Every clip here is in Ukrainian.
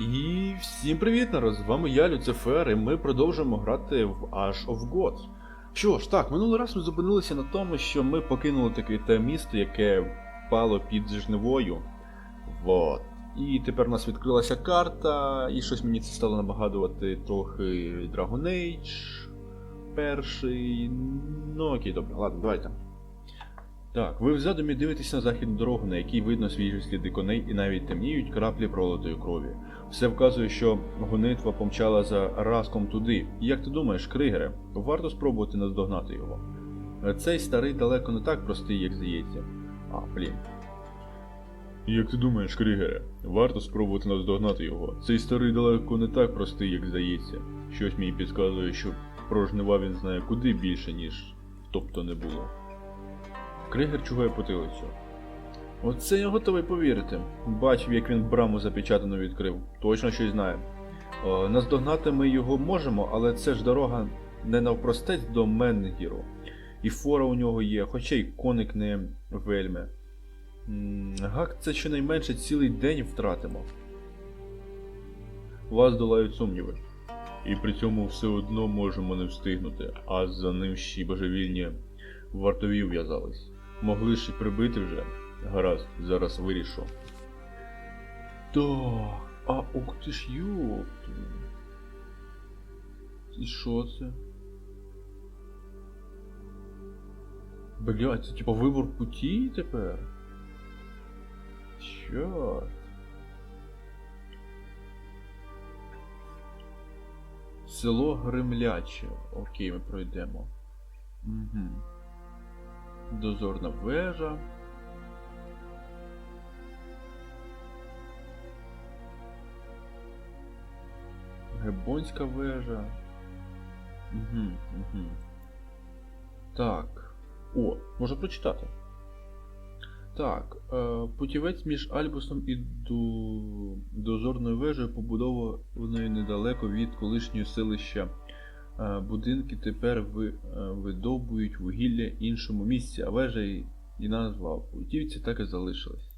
І всім привіт, народ! З вами я, Люцифер, і ми продовжуємо грати в Age of Gods. Що ж, так, минулий раз ми зупинилися на тому, що ми покинули таке те місто, яке впало під жнивою. Вот. І тепер у нас відкрилася карта, і щось мені це стало нагадувати трохи Dragon Age перший. Ну окей, добре, ладно, давайте. Так, ви в дивитесь на західну дорогу, на якій видно свіжі сліди коней і навіть темніють краплі пролитої крові. Все вказує, що гонитва помчала за разком туди. Як ти думаєш, Кригере, варто спробувати наздогнати його? Цей старий далеко не так простий, як здається. А, блін. Як ти думаєш, Кригере, варто спробувати наздогнати його. Цей старий далеко не так простий, як здається. Щось мені підказує, що про жнива він знає куди більше, ніж тобто не було. Кригер чугає потилицю. Оце я готовий повірити. Бачив, як він браму запечатану відкрив. Точно щось знає. О, наздогнати ми його можемо, але це ж дорога не навпростець до Менгіру. І фора у нього є, хоча й коник не вельми. Гак це щонайменше цілий день втратимо. Вас долають сумніви. І при цьому все одно можемо не встигнути, а за ним ще й божевільні вартові в'язались. Могли ж і прибити вже. Гаразд, зараз вирішу. Так, а ух ти ж ёпт. І що це? Блядь, це типа вибор путі тепер? Чорт. Село Гремляче. Окей, ми пройдемо. Угу. Дозорна вежа. Гебонська вежа. Угу, угу. Так. О, можна прочитати. Так, е, путівець між Альбусом і до... дозорною вежею побудованої недалеко від колишнього селища. Е, будинки тепер е, видобують вугілля іншому місці, а вежа і, назва путівці так і залишилась.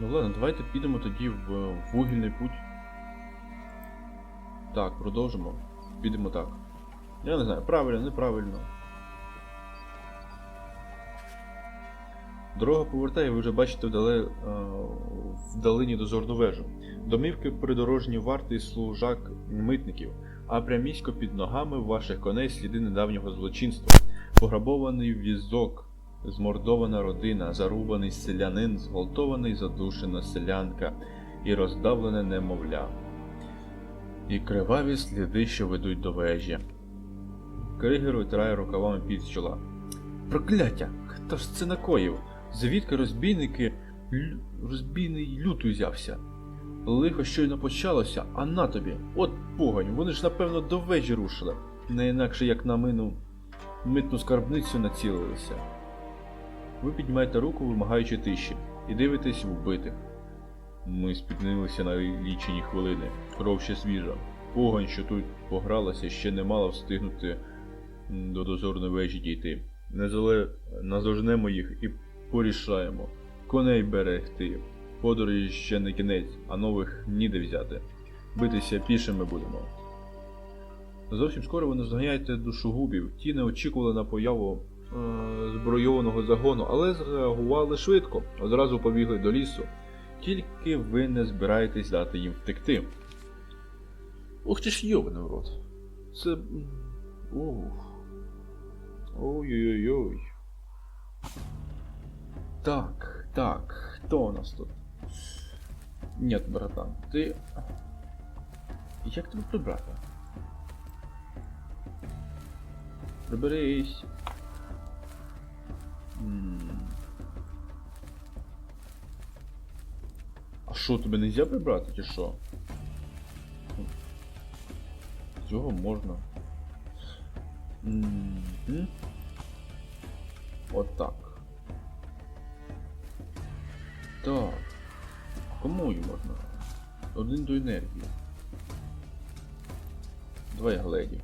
Ну ладно, давайте підемо тоді в вугільний путь. Так, продовжимо. Підемо так. Я не знаю, правильно, неправильно. Дорога повертає, ви вже бачите вдале, е, вдалині дозорну вежу. Домівки придорожні варти і служак митників, а прямісько під ногами ваших коней сліди недавнього злочинства. Пограбований візок, змордована родина, зарубаний селянин, зґвалтований задушена селянка і роздавлене немовля. І криваві сліди, що ведуть до вежі. Кригер витирає рукавами під чола. Прокляття! Хто ж це накоїв? Звідки розбійники лю... розбійний лют узявся? Лихо щойно почалося, а на тобі. От погонь, вони ж напевно до вежі рушили, не інакше як на мину митну скарбницю націлилися. Ви піднімаєте руку, вимагаючи тиші, і дивитесь вбитих. Ми спізнилися на лічені хвилини. Кров ще свіжа. Погонь, що тут погралася, ще не мала встигнути до дозорної вежі дійти. Назожнемо їх і порішаємо. Коней берегти. Подорожі ще не кінець, а нових ніде взяти. Битися пішими будемо. Зовсім скоро ви наздоганяєте душогубів. Ті не очікували на появу е- збройованого загону, але зреагували швидко, одразу побігли до лісу. Тільки ви не збираєтесь дати їм втекти. Ух ти ж йобаний в рот. Це. Ух. Ой-ой-ой. Так, так, хто у нас тут? Нет, братан, ти. Як тебе прибрати? Приберись. М. А що, тебе нельзя прибрати, чи що? Цього можна. Мгм. От так. Кому її можна? Один до енергії. Давай гледі.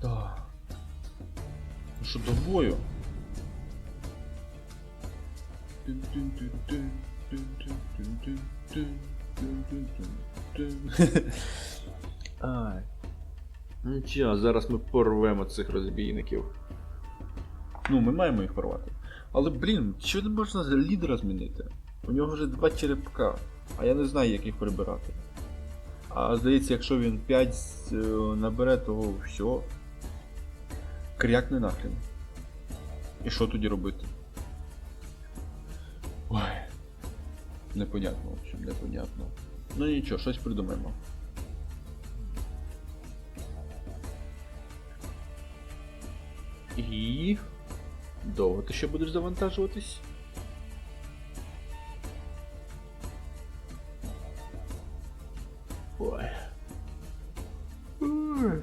Так. Ну що, до бою? Ай. Ну чо, зараз ми порвемо цих розбійників. Ну, ми маємо їх порвати. Але, блін, що не можна лідера змінити? У нього вже два черепка, а я не знаю, як їх прибирати. А здається, якщо він 5 е, набере, то все. Крякне нахрен. І що тоді робити? Ой. Непонятно, в общем, непонятно. Ну нічого, щось придумаємо. І. Довго ти ще будеш завантажуватись? Ой. Ой.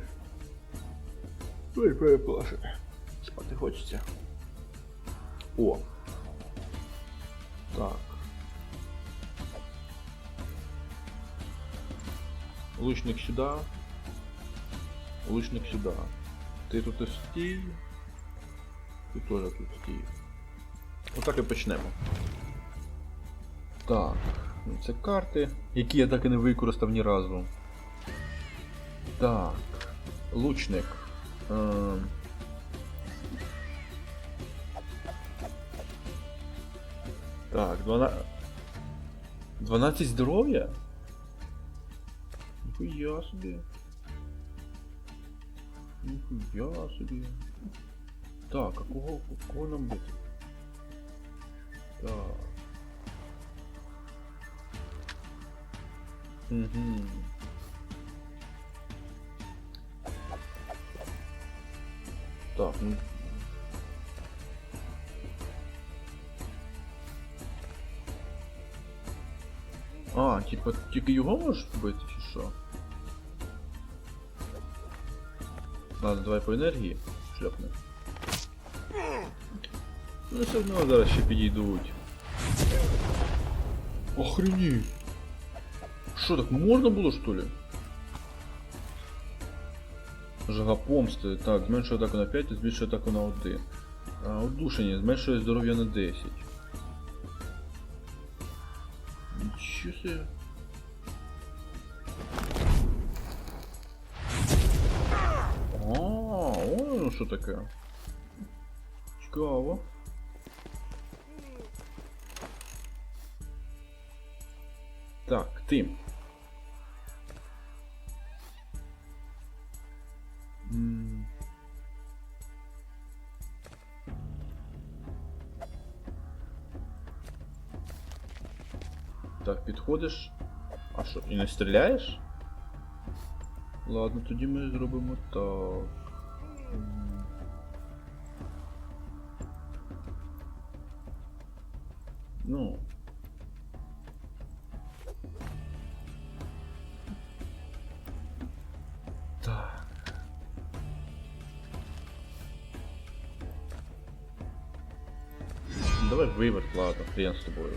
Ой, перепрошую. Спати хочеться. О. Так. Лучник сюди. Лучник сюди. Ти тут і стій. Ти теж тут стій. Отак і почнемо. Так. ну Це карти, які я так і не використав ні разу. Так. Лучник. Ем. Так, 12... 12 здоров'я? Ніхуя собі. Ніхуя собі. Так, а кого, кого нам бити? Так. Угу. Так, ну. А, типа, тільки його можеш вбити, чи що? Ладно, давай по енергії шльопне. Ну все одно зараз ще підійдуть. Охренеть! Що так можна було що ли? Жага помсти. Так, зменшує атаку на 5 і збільшує атаку на 1. А, удушення, зменшує здоров'я на 10. Нічого себе. А, ой, що таке. Цікаво. Так, ти. М. Так, підходиш. А що, і не стріляєш? Ладно, тоді ми зробимо так. М. Ну. Давай виверт, ладно, хрен з тобою.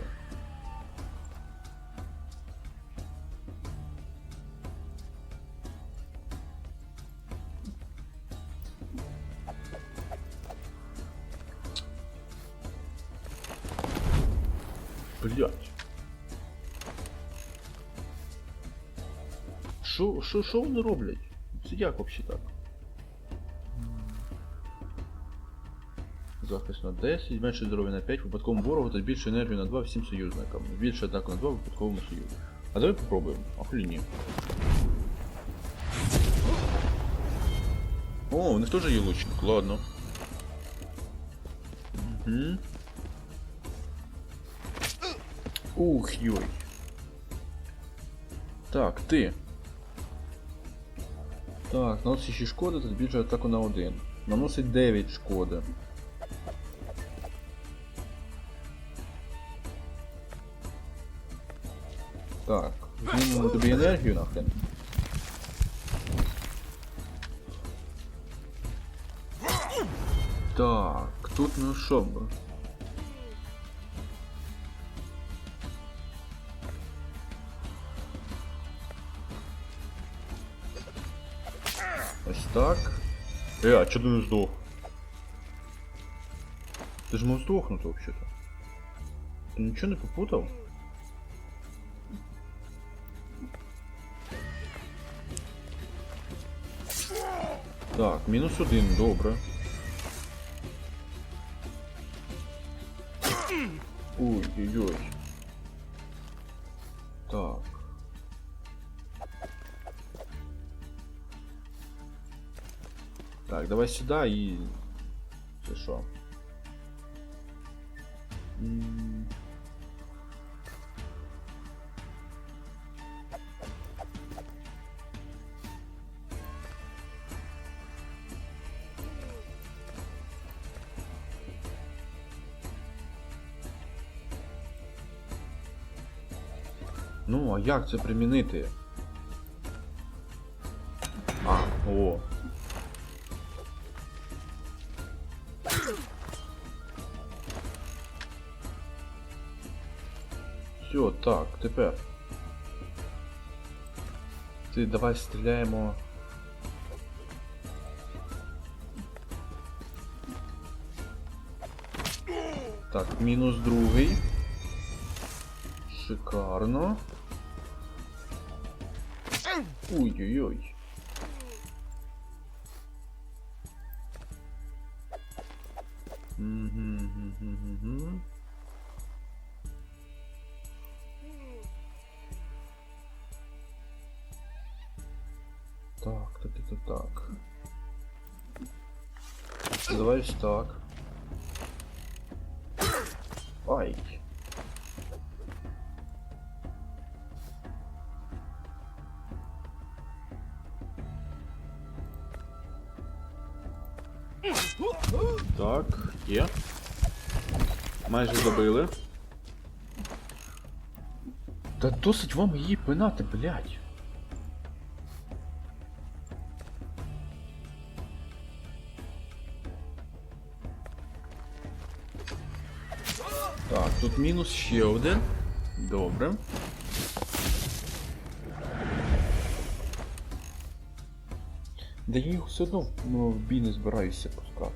Блять. Що, що, що вони роблять? Це як взагалі так? Захист на 10, зменшує здоров'я на 5, випадковому ворогу та збільшує енергію на 2 всім союзникам. Більше атаку на 2 випадковому союзу. А давай попробуємо. Охрені. О, у них теж є лучник, ладно. Угу. Ух, йой. Так, ти. Так, наносить 6 шкоди та збільшує атаку на 1. Наносить 9 шкоди. тобі енергію нахрен. Так, тут ну що б? Ось так. Е, а чого ти не здох? Ти ж мав здохнути взагалі-то. Ти нічого не попутав? Так, мінус один, добре. Ой-ой-ой. Так. Так, давай сюда і. Це що? Як це примінити? А, о. Все, так, тепер. Ти давай стріляємо. Так, мінус другий. Шикарно. Ой-ой-ой. Так, так, так, так. Давай так. Ай. Так, є. Майже добили. Та досить вам її пинати, блядь. Так, тут мінус ще один. Добре. Да я їх все одно ну, в бій не збираюся пускати.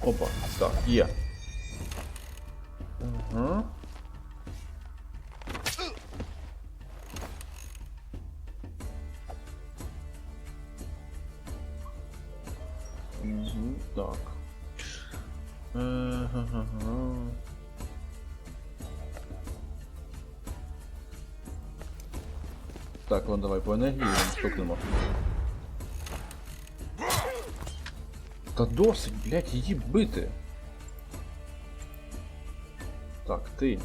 Опа, так, є. Ага. Мгм, Так. Так, ладно, давай по енергії стукнемо. Та досить, блядь, її бити. Так, ти.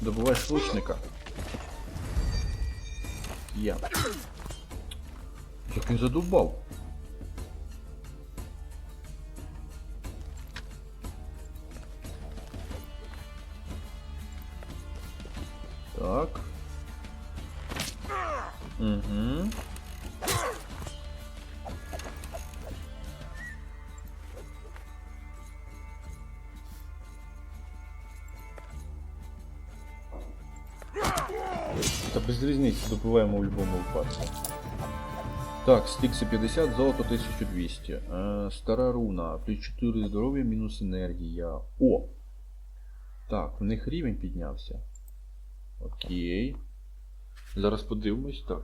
Добуваєш лучника. Я. Як він задубав. Та без різниці добиваємо у будь-якому випадку. Так, стікси 50, золото 1200. Е, стара руна, плюс 4 здоров'я, мінус енергія. О! Так, в них рівень піднявся. Окей. Зараз подивимось, так.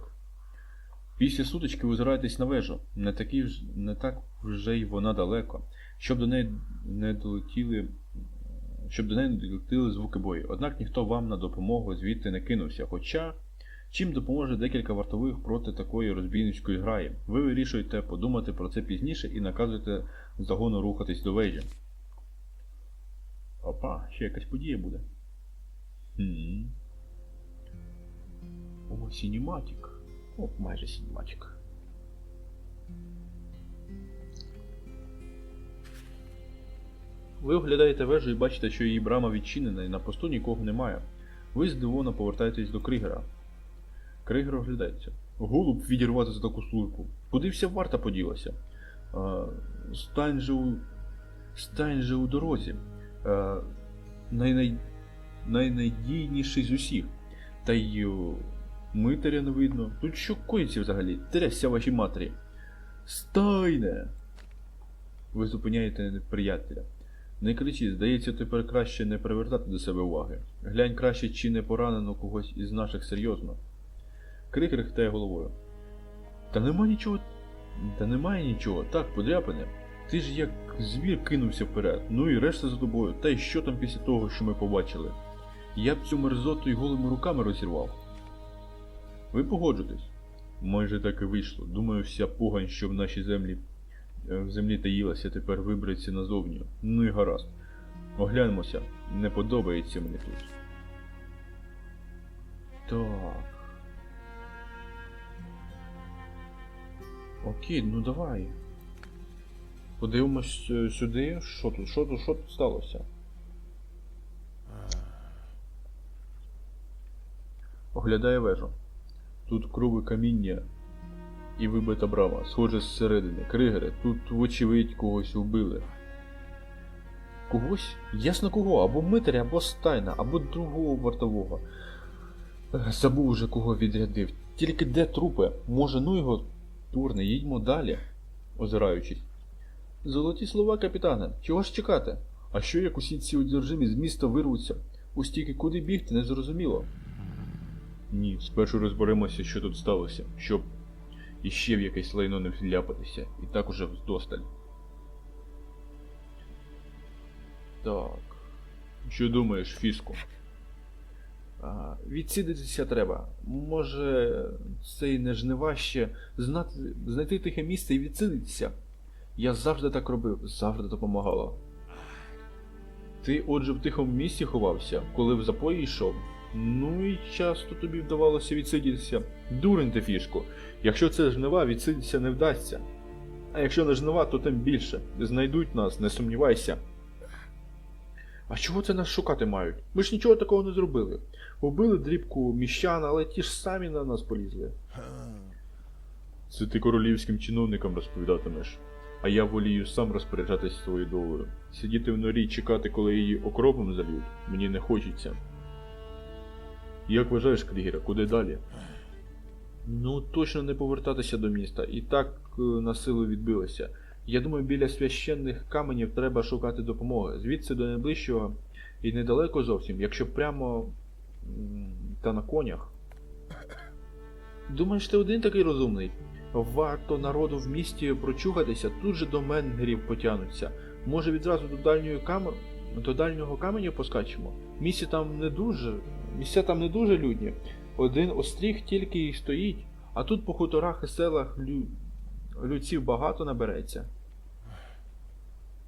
Після сутички ви озираєтесь на вежу. Не, такі не так вже й вона далеко. Щоб до неї не долетіли. Щоб до неї не долетіли звуки бою. Однак ніхто вам на допомогу звідти не кинувся. Хоча, чим допоможе декілька вартових проти такої розбійницької граї. Ви вирішуєте подумати про це пізніше і наказуєте загону рухатись до вежі. Опа, ще якась подія буде. Хм. О, сінематик. О, майже сінематик. Ви оглядаєте вежу і бачите, що її брама відчинена і на посту нікого немає. Ви здивовано повертаєтесь до Кригера. Кригер оглядається. Голуб відірвати за таку службу. Куди вся варта поділася? Е, стань же у. Стань же у дорозі. Е, найнай... Найнадійніший з усіх. Та й митаря не видно. Тут що коїться взагалі? Трясся вашій матері. Стайне! Ви зупиняєте неприятеля. Не кричіть, здається, тепер краще не привертати до себе уваги. Глянь краще, чи не поранено когось із наших серйозно. Крик рихтає головою. Та нема нічого. Та немає нічого, так, подряпане. Ти ж як звір кинувся вперед, ну і решта за тобою, та й що там після того, що ми побачили? Я б цю мерзоту й голими руками розірвав. Ви погоджуєтесь? Майже так і вийшло. Думаю, вся погань, що в нашій землі в землі таїлася, тепер вибереться назовні. Ну і гаразд. Оглянемося. Не подобається мені тут. Так. Окей, ну давай. Подивимось е, сюди. Що тут? Що тут? Що тут сталося? Оглядає вежу. Тут круги каміння і вибита брама. Схоже зсередини. Кригери, тут вочевидь когось вбили. Когось? Ясно кого? Або Митаря, або Стайна, або другого вартового. Забув уже кого відрядив. Тільки де трупи? Може, ну його турне, їдьмо далі, озираючись. Золоті слова, капітане, чого ж чекати? А що як усі ці одержимі з міста вирвуться? Ось тільки куди бігти, не зрозуміло. Ні, спершу розберемося, що тут сталося, щоб іще в якесь лайно не вляпатися, і так уже вдосталь. Так. Що думаєш, фіску? Відсидитися треба. Може, це й не жниваще знати, знайти тихе місце і відсидитися. Я завжди так робив, завжди допомагало. Ти, отже, в тихому місці ховався, коли в запої йшов. Ну і часто тобі вдавалося відсидітися. Дурень ти фішку. Якщо це жнива, відсидітися не вдасться. А якщо не жнива, то тим більше. Знайдуть нас, не сумнівайся. А чого це нас шукати мають? Ми ж нічого такого не зробили. Убили дрібку міщан, але ті ж самі на нас полізли. Це ти королівським чиновникам розповідатимеш. А я волію сам розпоряджатись своєю долею. Сидіти в норі чекати, коли її окропом зальють, мені не хочеться. Як вважаєш, Крігера, куди далі? Ну, точно не повертатися до міста. І так е, на силу відбилося. Я думаю, біля священних каменів треба шукати допомоги. Звідси до найближчого і недалеко зовсім, якщо прямо та на конях. Думаєш, ти один такий розумний? Варто народу в місті прочухатися, тут же до менгерів потягнуться. Може відразу до дальньої кам... до дальнього каменю поскачемо? Місці там не дуже. Місця там не дуже людні. Один остріг тільки й стоїть, а тут по хуторах і селах лю... людців багато набереться.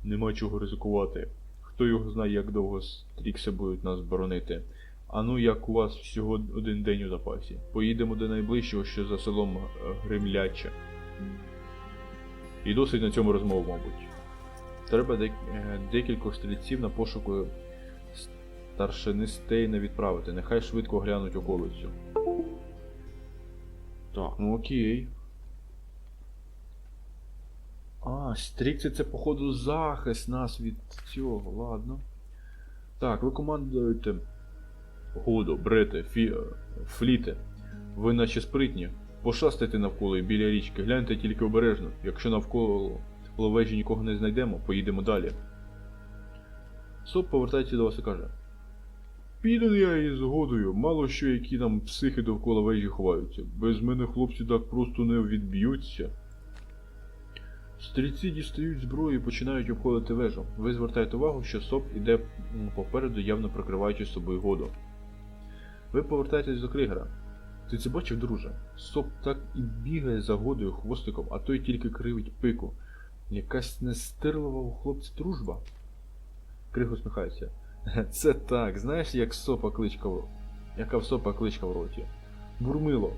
Нема чого ризикувати. Хто його знає, як довго стрікси будуть нас боронити. А ну як у вас всього один день у запасі. Поїдемо до найближчого, що за селом е, Гримляче. І досить на цьому розмову, мабуть. Треба е, декількох стрільців на пошуку старшини Стейна відправити. Нехай швидко глянуть околицю. Так, ну окей. А, стрікси це, походу, захист нас від цього, ладно. Так, ви командуєте. Году, брете, фі... е, фліте. Ви наче спритні. Пошастайте навколо і біля річки, гляньте тільки обережно. Якщо навколо вежі нікого не знайдемо, поїдемо далі. Соп повертається до вас і каже. Піду я із згодою, мало що які там психи довкола вежі ховаються. Без мене хлопці так просто не відб'ються. Стрільці дістають зброю і починають обходити вежу. Ви звертаєте увагу, що СОП іде попереду, явно прикриваючи собою году. Ви повертаєтесь до Кригера. Ти це бачив, друже? Соп так і бігає за годою хвостиком, а той тільки кривить пику. Якась нестирлива у хлопця дружба. Криг усміхається. Це так, знаєш, як сопа кличка в... Яка в сопа кличка в роті? Бурмило.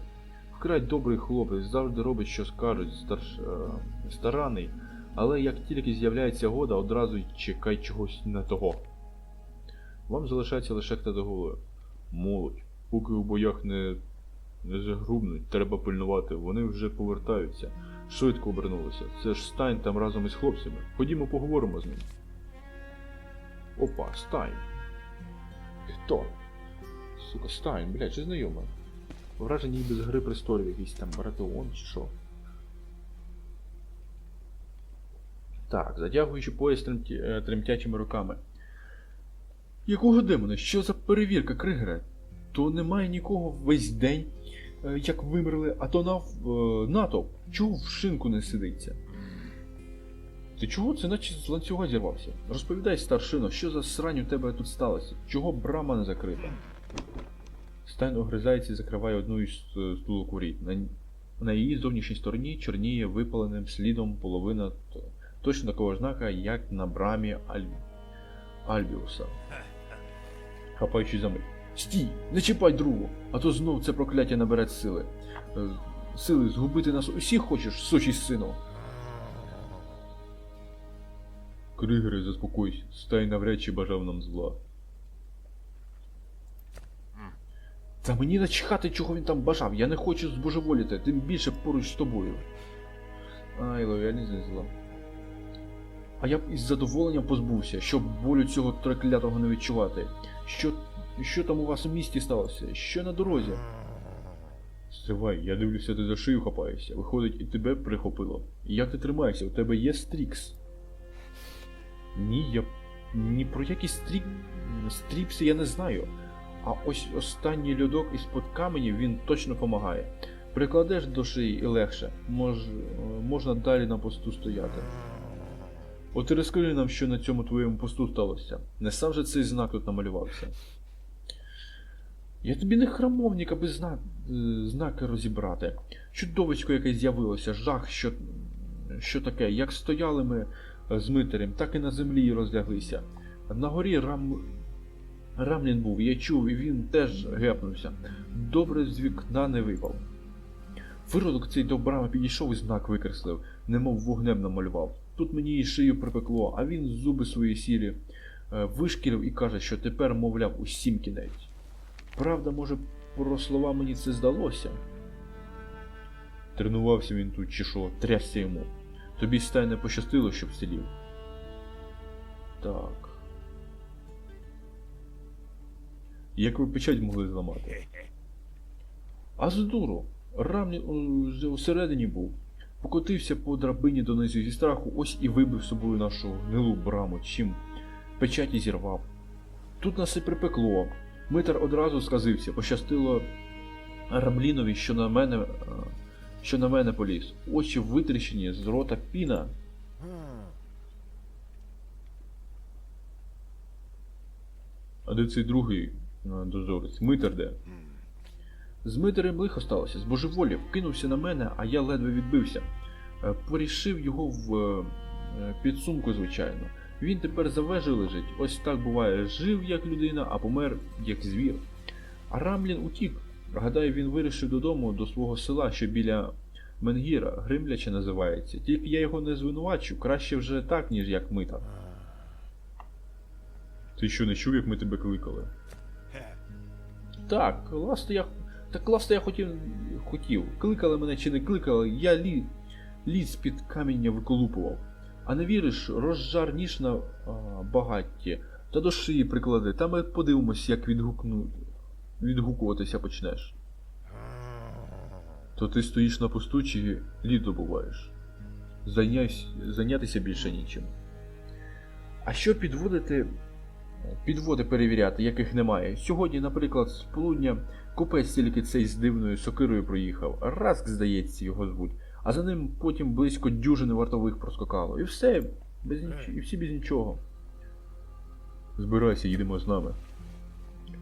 Вкрай добрий хлопець, завжди робить, що скажуть, старш... е, стараний, але як тільки з'являється года, одразу й чекай чогось не того. Вам залишається лише до голови. Молодь, поки у боях не Не загрубнуть, треба пильнувати, вони вже повертаються. Швидко обернулися. Це ж Стайн там разом із хлопцями. Ходімо поговоримо з ним. Опа, Стайн. Хто? Сука, Стайн, блядь, чи знайома? Враження ніби з гри престолів якийсь там Баратеон чи що. Так, затягуючи пояс е, тремтячими руками. Якого демона? Що за перевірка, Кригере? То немає нікого весь день, як вимерли, а то нав... е, натовп. Чого в шинку не сидиться? Ти чого це наче з ланцюга зірвався? Розповідай, старшино, що за срань у тебе тут сталося? Чого брама не закрита? Стайн огризається і закриває одну із е, стулок у рід. На, на її зовнішній стороні чорніє випаленим слідом половина точно такого знака, як на брамі Аль... Альбіуса. Хапаючи за мить. Стій! Не чіпай другу! А то знов це прокляття набере сили. Е, Сили згубити нас усіх хочеш, сучий сину. Кригери, заспокойся, стай навряд чи бажав нам зла. Та мені начхати, чого він там бажав. Я не хочу збожеволіти, тим більше поруч з тобою. Ай, лояльність не зла. А я б із задоволенням позбувся, щоб болю цього треклятого не відчувати. Що, що там у вас у місті сталося? Що на дорозі? Стривай, я дивлюся, ти за шию хапаєшся. Виходить, і тебе прихопило. Як ти тримаєшся? У тебе є стрікс? Ні, я ні про які стрік... стріпси я не знаю. А ось останній льодок із-под каменів він точно допомагає. Прикладеш до шиї і легше, Мож... можна далі на посту стояти. От і розкажи нам, що на цьому твоєму посту сталося. Не сам же цей знак тут намалювався. Я тобі не храмовник, аби зна... е, знаки розібрати. Чудовисько якесь з'явилося, жах, що... що таке. Як стояли ми е, з митарем, так і на землі розляглися. На горі рам... Рамлін був, я чув, і він теж гепнувся. Добре з вікна не випав. Виродок цей до брами підійшов і знак викреслив, немов вогнем намалював. Тут мені і шию припекло, а він зуби свої сірі е, вишкірив і каже, що тепер, мовляв, усім кінець. Правда, може, про слова мені це здалося? Тренувався він тут чи що, трясся йому. Тобі стай не пощастило, щоб вцілів. Так. Як ви печать могли зламати? А з дуру. Рамлін о, вже усередині був. Покотився по драбині донизу зі страху, ось і вибив собою нашу гнилу браму, чим печаті зірвав. Тут нас і припекло. Митар одразу сказився, пощастило Рамлінові, що на мене, е, що на мене поліз. Очі витріщені, з рота піна. А де цей другий е, дозорець? Митар де? З Митарем лихо сталося, збожеволів, кинувся на мене, а я ледве відбився. Е, Порішив його в е, підсумку, звичайно. Він тепер за вежею лежить. Ось так буває, жив як людина, а помер як звір. А Рамлін утік. Гадаю, він вирішив додому до свого села, що біля Менгіра, Гримляче називається. Тільки я його не звинувачу, краще вже так, ніж як митар. Ти що не чув, як ми тебе кликали? Так, ласто я. Так ласто я хотів. хотів. Кликали мене чи не кликали, я лі... ліс з-під каміння виколупував. А не віриш, розжар ніж на а, багатті, та до шиї приклади, та ми подивимось, як відгукну... відгукуватися почнеш. То ти стоїш на посту чи лід добуваєш? Зайняйсь... Зайнятися більше нічим. А що підводити підводи перевіряти, яких немає. Сьогодні, наприклад, з полудня купець тільки цей з дивною сокирою проїхав. Раск, здається, його звуть, а за ним потім близько дюжини вартових проскакало. І все, без ніч... і всі без нічого. Збирайся, їдемо з нами.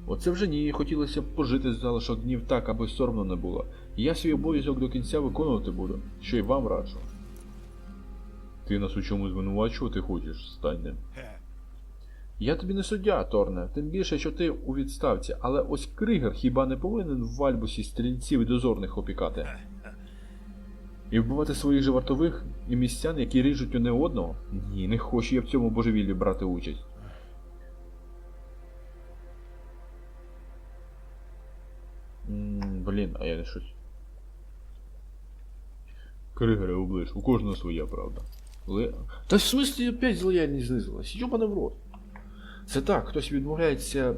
Оце вже ні, хотілося б пожити з залишок днів так, аби соромно не було. Я свій обов'язок до кінця виконувати буду, що й вам раджу. Ти нас у чому звинувачувати хочеш, стань. Я тобі не суддя, Торне, тим більше, що ти у відставці, але ось Кригер хіба не повинен в Альбусі стрільців і дозорних опікати? І вбивати своїх же вартових і містян, які ріжуть одне одного? Ні, не хочу я в цьому божевіллі брати участь. Блін, а я не щось. Кригери облиш, у кожного своя правда. Та в смислі опять лояльність знизилась. Йобане в рот. Це так, хтось відмовляється е,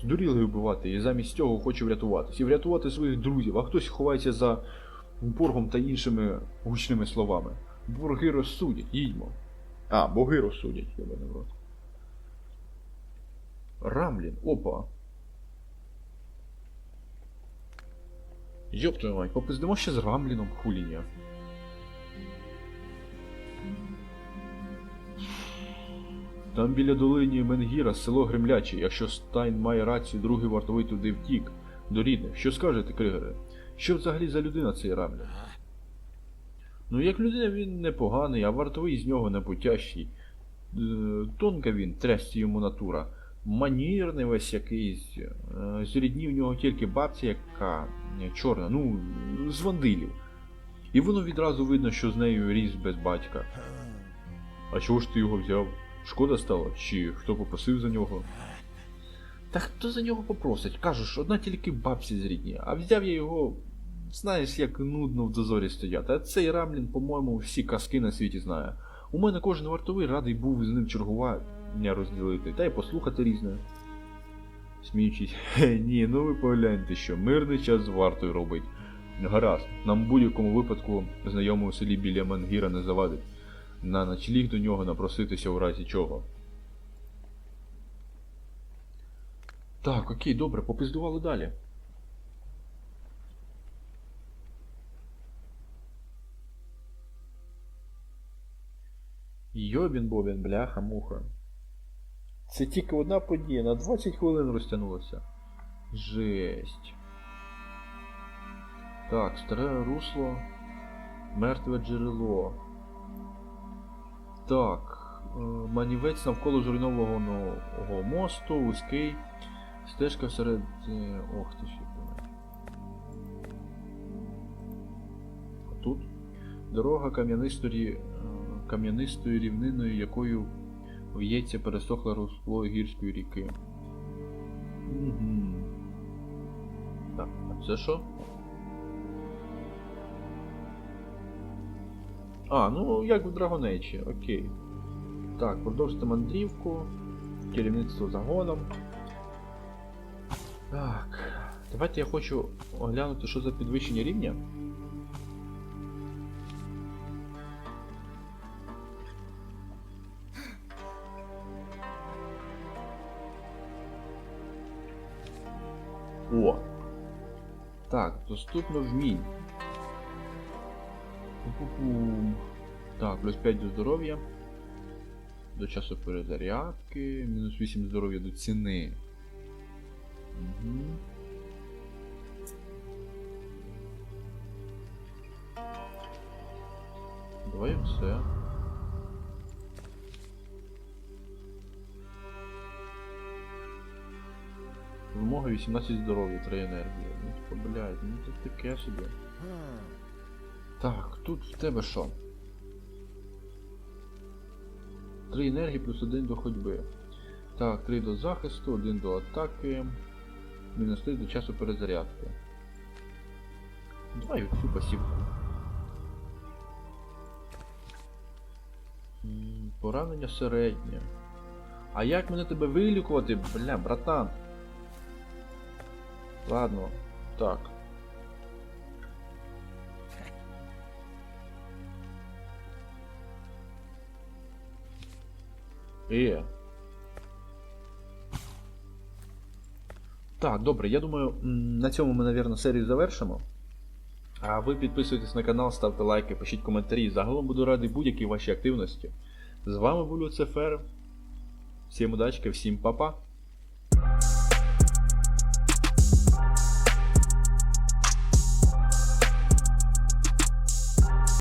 здурілий вбивати і замість цього хоче врятуватись. І врятувати своїх друзів, а хтось ховається за боргом та іншими гучними словами. Борги розсудять, їдьмо. А, боги розсудять, йобане в рот. Рамлін, опа. Йоп твою мать, попиздимо ще з Рамліном хуління. Там біля долині Менгіра село Гремляче. Якщо Стайн має рацію, другий вартовий туди втік. До рідних. Що скажете, Кригере? Що взагалі за людина цей Рамлін? Ну, як людина він непоганий, а вартовий з нього непутящий. Е, Тонка він, трясці йому натура. Манірний весь якийсь. е, З рідні в нього тільки бабця, яка е, чорна, ну, з вандилів. І воно відразу видно, що з нею ріс без батька. А чого ж ти його взяв? Шкода стало? Чи хто попросив за нього? Та хто за нього попросить? Кажеш, одна тільки бабці з рідні, а взяв я його. Знаєш, як нудно в дозорі стояти. А цей Рамлін, по-моєму, всі казки на світі знає. У мене кожен вартовий радий був з ним чергування розділити, та й послухати різне. Сміючись, «Хе, ні, ну ви погляньте, що мирний час з вартою робить. Гаразд, нам в будь-якому випадку знайомий у селі біля Мангіра не завадить. На ночліг до нього напроситися у разі чого. Так, окей, добре, попиздували далі. Йобін бобін, бляха, муха. Це тільки одна подія, на 20 хвилин розтягнулося. Жесть. Так, старе русло. Мертве джерело. Так. е, Манівець навколо зруйнованого мосту, вузький. Стежка всеред. е, Ох ти ще блядь. А тут дорога кам'янистої, е, кам'янистою рівниною, якою в'ється пересохле русло гірської ріки. Угу. Так, а це що? А, ну як в Age, окей. Так, продовжити мандрівку. Керівництво загоном. Так. Давайте я хочу оглянути, що за підвищення рівня. О! Так, доступно вмінь. Пу-пу-пум. Так, плюс 5 до здоров'я. До часу перезарядки. Мінус 8 здоров'я до ціни. Угу. Давай все. Вимога 18 здоров'я, 3 енергії. Ну, типу, блядь, ну це таке собі. Так, тут в тебе що? Три енергії плюс один до ходьби. Так, 3 до захисту, 1 до атаки. Мінус 3 до часу перезарядки. Давай цю пасівку. Поранення середнє. А як мене тебе вилікувати, бля, братан? Ладно, так. Е. Так, добре, я думаю, на цьому ми, напевно, серію завершимо. А ви підписуйтесь на канал, ставте лайки, пишіть коментарі. Загалом буду радий будь-якій вашій активності. З вами був Люцифер. Всім удачки, всім па-па.